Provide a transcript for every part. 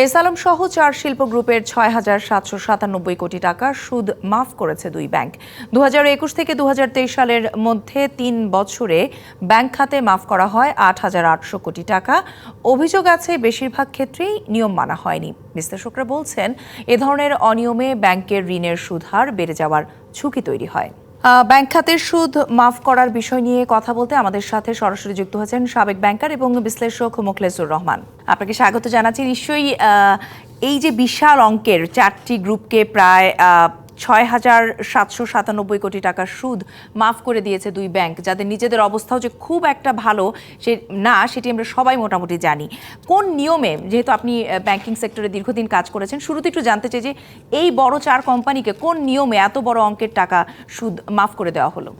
S Alam সহ চার শিল্প গ্রুপের ছয় হাজার সাতশো সাতানব্বই কোটি টাকা সুদ মাফ করেছে দুই ব্যাংক। দু হাজার একুশ থেকে দু হাজার তেইশ সালের মধ্যে তিন বছরে ব্যাংক খাতে মাফ করা হয় আট হাজার আটশো কোটি টাকা। অভিযোগ আছে, বেশিরভাগ ক্ষেত্রেই নিয়ম মানা হয়নি। বিশ্লেষকরা বলছেন, এ ধরনের অনিয়মে ব্যাংকের ঋণের সুদ হার বেড়ে যাওয়ার ঝুঁকি তৈরি হয়। ব্যাংক খাতের সুদ মাফ করার বিষয় নিয়ে কথা বলতে আমাদের সাথে সরাসরি যুক্ত হয়েছেন সাবেক ব্যাংকার এবং বিশ্লেষক মোখলেসুর রহমান। আপনাকে স্বাগত জানাচ্ছি। নিশ্চয়ই এই যে বিশাল অঙ্কের চারটি গ্রুপকে প্রায় ছয় হাজার সাতশো সাতানব্বই কোটি টাকার সুদ মাফ করে দিয়েছে দুই ব্যাংক, যাদের নিজেদের অবস্থাও যে খুব একটা ভালো সে না, সেটি আমরা সবাই মোটামুটি জানি। কোন নিয়মে, যেহেতু আপনি ব্যাংকিং সেক্টরে দীর্ঘদিন কাজ করেছেন, শুরুতে একটু জানতে চাই যে এই বড় চার কোম্পানিকে কোন নিয়মে এত বড় অঙ্কের টাকা সুদ মাফ করে দেওয়া হলো?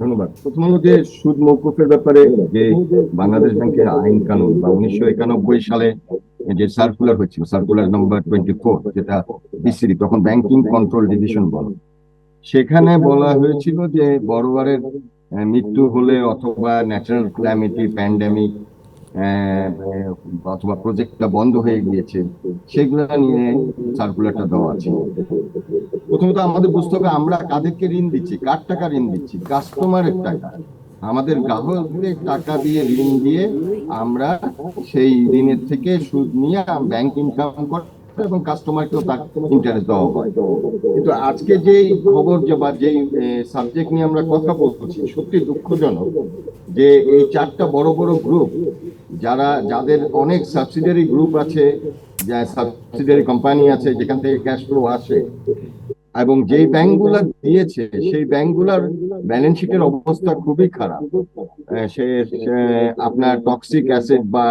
ধন্যবাদ। প্রথম হলো যে সুদ মৌকুফের ব্যাপারে যে বাংলাদেশ ব্যাংকের আইন কানুন বা উনিশশো একানব্বই সালে যে সার্কুলার হয়েছিল সার্কুলার নাম্বার টোয়েন্টি ফোর যেটা বিসিডি তখন ব্যাংকিং কন্ট্রোল ডিভিশন বলে। সেখানে বলা হয়েছিল যে বড়বারের আহ, মৃত্যু হলে অথবা ন্যাচারাল ক্ল্যামিটি প্যান্ডেমিক অথবা প্রজেক্টটা বন্ধ হয়ে গিয়েছে সেগুলো নিয়ে সার্কুলারটা দেওয়া আছে। প্রথমত আমাদের বুঝতে হবে আমরা কাদেরকে ঋণ দিচ্ছি, কার টাকা ঋণ দিচ্ছি? কাস্টমারের টাকা। আমাদের গ্রাহকদের টাকা দিয়ে ঋণ দিয়ে আমরা সেই ঋণের থেকে সুদ নিয়ে ব্যাংক ইনকাম করে এবং কাস্টমারকেও তার ইন্টারেস্ট দেওয়া হয়। কিন্তু আজকে যেই খবর যে বা যেই সাবজেক্ট নিয়ে আমরা কথা বলছি, সত্যি দুঃখজনক যে এই চারটা বড় বড় গ্রুপ যারা, যাদের অনেক সাবসিডিয়ারি গ্রুপ আছে, যা সাবসিডিয়ারি কোম্পানি আছে, যেখান থেকে ক্যাশ ফ্লো আসে এবং যেই ব্যাংকগুলো দিয়েছে সেই ব্যাংকগুলোর ব্যালেন্স শিটের অবস্থা খুবই খারাপ। সে সে আপনার টক্সিক অ্যাসেট বা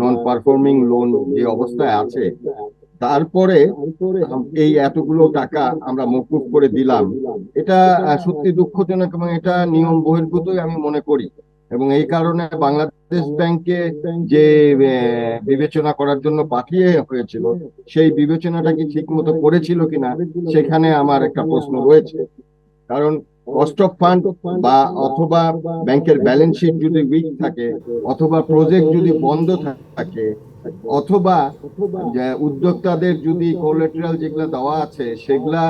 নন পারফর্মিং লোন যে অবস্থায় আছে তারপরে এই এতগুলো টাকা আমরা মকুব করে দিলাম। এটা সত্যি দুঃখজনক এবং এটা নিয়ম বহির্ভূতই আমি মনে করি। এবং এই কারণে বাংলাদেশ ব্যাংকে যে বিবেচনা করার জন্য পাঠিয়ে হয়েছিল, সেই বিবেচনাটা কি ঠিক মতো করেছিল কিনা, সেখানে আমার একটা প্রশ্ন রয়েছে। কারণ কস্ট অফ ফান্ড বা অথবা ব্যাংকের ব্যালেন্স শিট যদি উইক থাকে, অথবা প্রজেক্ট যদি বন্ধ থাকে, অথবা উদ্যোক্তাদের যদি কোলেটারাল যেগুলা দেওয়া আছে, সেগুলা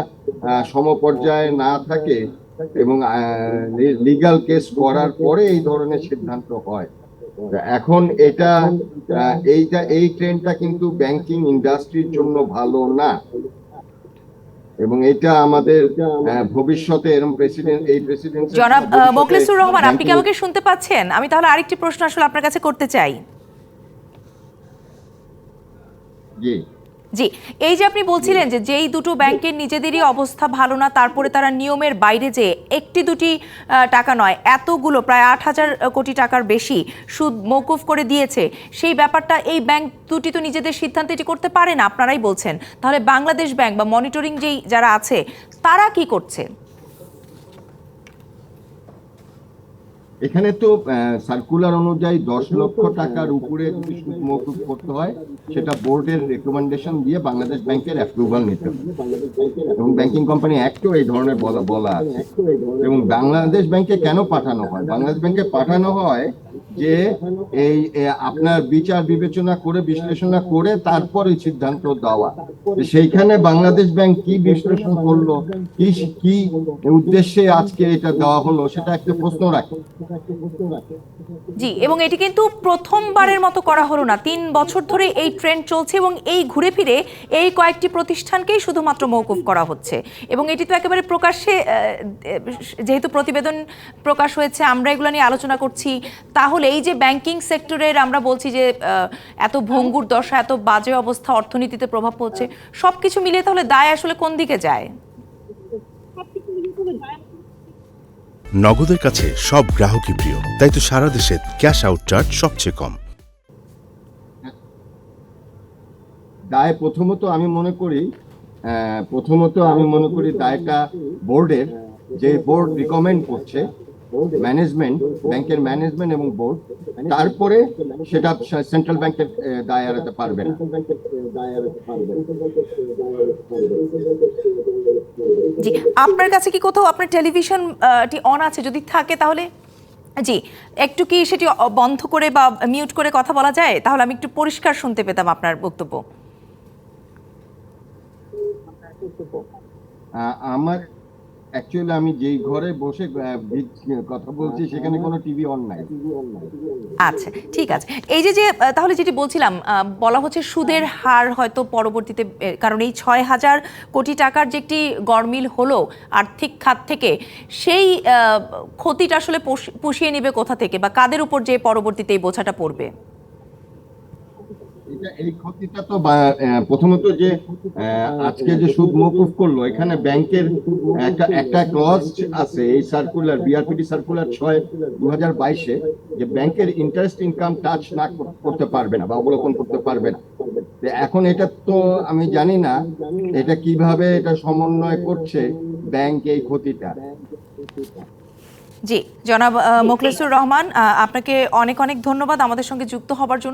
সমপর্যায়ে না থাকে এবং লিগাল কেস করার পরে এই ধরনের সিদ্ধান্ত হয়। এখন এটা এইটা এই ট্রেন্ডটা কিন্তু ব্যাংকিং ইন্ডাস্ট্রির জন্য ভালো না। এবং এটা আমাদের ভবিষ্যতে এরকম প্রেসিডেন্ট এই প্রেসিডেন্ট জনাব মোখলেসুর রহমান আপনি কি আমাকে শুনতে পাচ্ছেন? আমি তাহলে আরেকটি প্রশ্ন আসলে আপনার কাছে করতে চাই। জি। জি, এই যে আপনি বলছিলেন যে যেই দুটো ব্যাংকের নিজেদেরই অবস্থা ভালো না, তারপরে তারা নিয়মের বাইরে যে একটি দুটি টাকা নয়, এতগুলো প্রায় আট হাজার কোটি টাকার বেশি সুদ মৌকুফ করে দিয়েছে, সেই ব্যাপারটা এই ব্যাংক দুটি তো নিজেদের সিদ্ধান্ত এটি করতে পারে না, আপনারাই বলছেন। তাহলে বাংলাদেশ ব্যাংক বা মনিটরিং যেই যারা আছে, তারা কি করছে? এখানে তো সার্কুলার অনুযায়ী দশ লক্ষ টাকার উপরে যদি সুদ মৌকুব করতে হয়, সেটা বোর্ডের রেকমেন্ডেশন দিয়ে বাংলাদেশ ব্যাংকের অ্যাপ্রুভাল নিতে হবে। এবং ব্যাংকিং কোম্পানি অ্যাক্টও এই ধরনের বলা বলা আছে। এবং বাংলাদেশ ব্যাংকে কেন পাঠানো হয়? বাংলাদেশ ব্যাংকে পাঠানো হয় যে এই আপনার বিচার বিবেচনা করে, বিশ্লেষণা করে তারপর সিদ্ধান্ত দেওয়া। সেইখানে বাংলাদেশ ব্যাংক কি বিশ্লেষণ করল, কি কি উদ্দেশ্যে আজকে এটা দেওয়া হলো, সেটা একটা প্রশ্ন রাখে। জি, এবং এটি কিন্তু প্রথমবারের মতো করা হলো না। তিন বছর ধরে এই ট্রেন্ড চলছে এবং এই ঘুরে ফিরে এই কয়েকটি প্রতিষ্ঠানকেই শুধুমাত্র মৌকুফ করা হচ্ছে। এবং এটি তো একেবারে প্রকাশ্যে যেহেতু প্রতিবেদন প্রকাশ হয়েছে, আমরা এগুলো নিয়ে আলোচনা করছি, তাহলে এই যে ব্যাংকিং সেক্টরের আমরা বলছি যে এত ভঙ্গুর দশা এত বাজে অবস্থা অর্থনীতিতে প্রভাব পড়ছে সব কিছু মিলিয়ে তাহলে দায় আসলে কোন দিকে যায়? নগদের কাছে সব গ্রাহকই প্রিয় তাই তো সারা দেশে ক্যাশ আউট চার্জ সবচেয়ে কম। দায় প্রথমত আমি মনে করি প্রথমত আমি মনে করি দায়টা বোর্ডের যে বোর্ড রিকমেন্ড করছে ম্যানেজমেন্ট ব্যাংকের ম্যানেজমেন্ট এবং বোর্ড তারপরে সেটা সেন্ট্রাল ব্যাংকের দায় এড়াতে পারবে না। জি আপনার কাছে কি কোথাও আপনার টেলিভিশন টি অন আছে? যদি থাকে তাহলে? জি একটু কি সেটি বন্ধ করে বা মিউট করে কথা বলা যায়? তাহলে আমি একটু পরিষ্কার শুনতে পেতাম আপনার বক্তব্য। আমার অ্যাকচুয়ালি আমি যেই ঘরে বসে কথা বলছি, সেখানে কোনো টিভি অন নাই। আচ্ছা ঠিক আছে। এই যে যে তাহলে যেটি বলছিলাম বলা হচ্ছে সুদের হার হয়তো পরবর্তীতে কারণ এই ছয় হাজার কোটি টাকার যে একটি গরমিল হলো আর্থিক খাত থেকে, সেই ক্ষতিটা আসলে পুষিয়ে নেবে কোথা থেকে বা কাদের উপর যে পরবর্তীতে এই বোঝাটা পড়বে? এই ক্ষতিটা তো প্রথমত যে আজকে যে সুদ মকুফ করল, এখানে ব্যাংকের একটা একটা ক্লজ আছে, এই সার্কুলার সার্কুলার ছয় দু হাজার বাইশে, যে ব্যাংকের ইন্টারেস্ট ইনকাম টাচ না করতে পারবে না বা অবলোকন করতে পারবে না। এখন এটা তো আমি জানি না, এটা কীভাবে এটা সমন্বয় করছে ব্যাংক এই ক্ষতিটা। জি, জনাব মোখলেসুর রহমান আপনাকে অনেক অনেক ধন্যবাদ আমাদের সঙ্গে যুক্ত হবার জন্য।